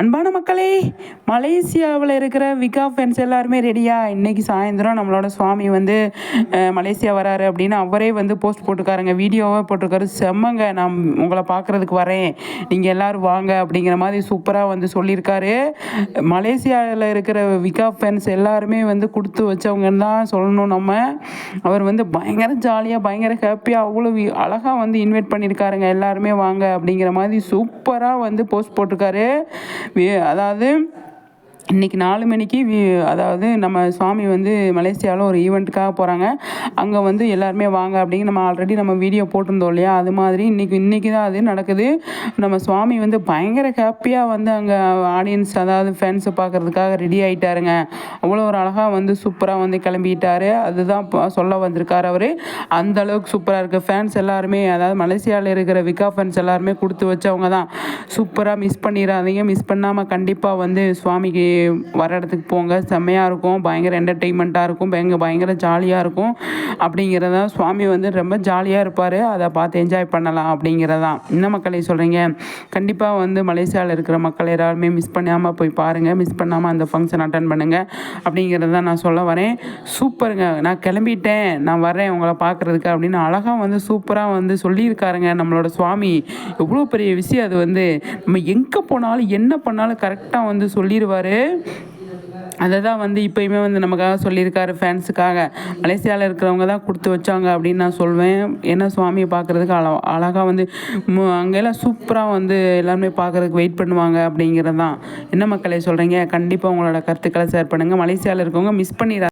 அன்பான மக்களே மலேசியாவில் இருக்கிற விகா ஃபேன்ஸ் எல்லாருமே ரெடியா இன்றைக்கி சாயந்தரம் நம்மளோட சுவாமி வந்து மலேசியா வராரு அப்படின்னு அவரே வந்து போஸ்ட் போட்டுக்காருங்க வீடியோவே போட்டிருக்காரு. செம்மங்க. நான் உங்களை பார்க்குறதுக்கு வரேன். நீங்கள் எல்லாரும் வாங்க அப்படிங்கிற மாதிரி சூப்பராக வந்து சொல்லியிருக்காரு. மலேசியாவில் இருக்கிற விகா ஃபேன்ஸ் எல்லாருமே வந்து கொடுத்து வச்சவங்கன்னு தான் சொல்லணும் நம்ம. அவர் வந்து பயங்கர ஜாலியாக பயங்கர ஹாப்பியாக அவ்வளோ அழகாக வந்து இன்வைட் பண்ணியிருக்காருங்க. எல்லாருமே வாங்க அப்படிங்கிற மாதிரி சூப்பராக வந்து போஸ்ட் போட்டிருக்காரு. அதாவது இன்றைக்கி நாலு மணிக்கு வி- அதாவது நம்ம சுவாமி வந்து மலேசியாவில் ஒரு ஈவெண்ட்டுக்காக போகிறாங்க அங்கே வந்து எல்லாருமே வாங்க அப்படின்னு நம்ம ஆல்ரெடி நம்ம வீடியோ போட்டிருந்தோம் இல்லையா? அது மாதிரி இன்னைக்கு இன்றைக்கி தான் அது நடக்குது. நம்ம சுவாமி வந்து பயங்கர ஹாப்பியாக வந்து அங்கே ஆடியன்ஸ் அதாவது ஃபேன்ஸை பார்க்கறதுக்காக ரெடி ஆகிட்டாருங்க அவ்வளோ ஒரு அழகாக வந்து சூப்பராக வந்து கிளம்பிட்டாரு. அதுதான் சொல்ல வந்திருக்கார் அவர். அந்த அளவுக்கு சூப்பராக இருக்குது ஃபேன்ஸ் எல்லாருமே அதாவது மலேசியாவில் இருக்கிற விகா ஃபேன்ஸ் எல்லாருமே கொடுத்து வச்சவங்க தான் சூப்பராக மிஸ் பண்ணிடாதீங்க மிஸ் பண்ணாமல் கண்டிப்பாக வந்து சுவாமிக்கு வர இடத்துக்கு போங்க. செம்மையாக இருக்கும். பயங்கர என்டர்டெயின்மெண்ட்டாக இருக்கும். பயங்கர பயங்கர ஜாலியாக இருக்கும். அப்படிங்கிறத சுவாமி வந்து ரொம்ப ஜாலியாக இருப்பார். அதை பார்த்து என்ஜாய் பண்ணலாம் அப்படிங்கிறதான் என்ன மக்களை சொல்கிறீங்க கண்டிப்பாக வந்து மலேசியாவில் இருக்கிற மக்கள் எல்லாருமே மிஸ் பண்ணாமல் போய் பாருங்கள் மிஸ் பண்ணாமல் அந்த ஃபங்க்ஷன் அட்டன் பண்ணுங்கள் அப்படிங்கிறத நான் சொல்ல வரேன். சூப்பருங்க. நான் கிளம்பிட்டேன். நான் வரேன் உங்களை பார்க்குறதுக்கு அப்படின்னு அழகாக வந்து சூப்பராக வந்து சொல்லியிருக்காருங்க நம்மளோட சுவாமி. எவ்வளோ பெரிய விஷயம் அது வந்து. நம்ம எங்கே போனாலும் என்ன பண்ணாலும் கரெக்டாக வந்து சொல்லிடுவார் அதை தான் வந்து இப்போயுமே வந்து நமக்காக சொல்லியிருக்காரு ஃபேன்ஸுக்காக மலேசியாவில் இருக்கிறவங்க தான் கொடுத்து வச்சாங்க அப்படின்னு நான் சொல்வேன். ஏன்னா சுவாமியை பார்க்குறதுக்கு அழ அழகாக வந்து மு- அங்கெல்லாம் சூப்பராக வந்து எல்லாருமே பார்க்குறதுக்கு வெயிட் பண்ணுவாங்க அப்படிங்கிறது தான் என்ன மக்களே சொல்கிறீங்க கண்டிப்பாக உங்களோட கருத்துக்களை ஷேர் பண்ணுங்கள் மலேசியாவில் இருக்கவங்க மிஸ் பண்ணிடாதீங்க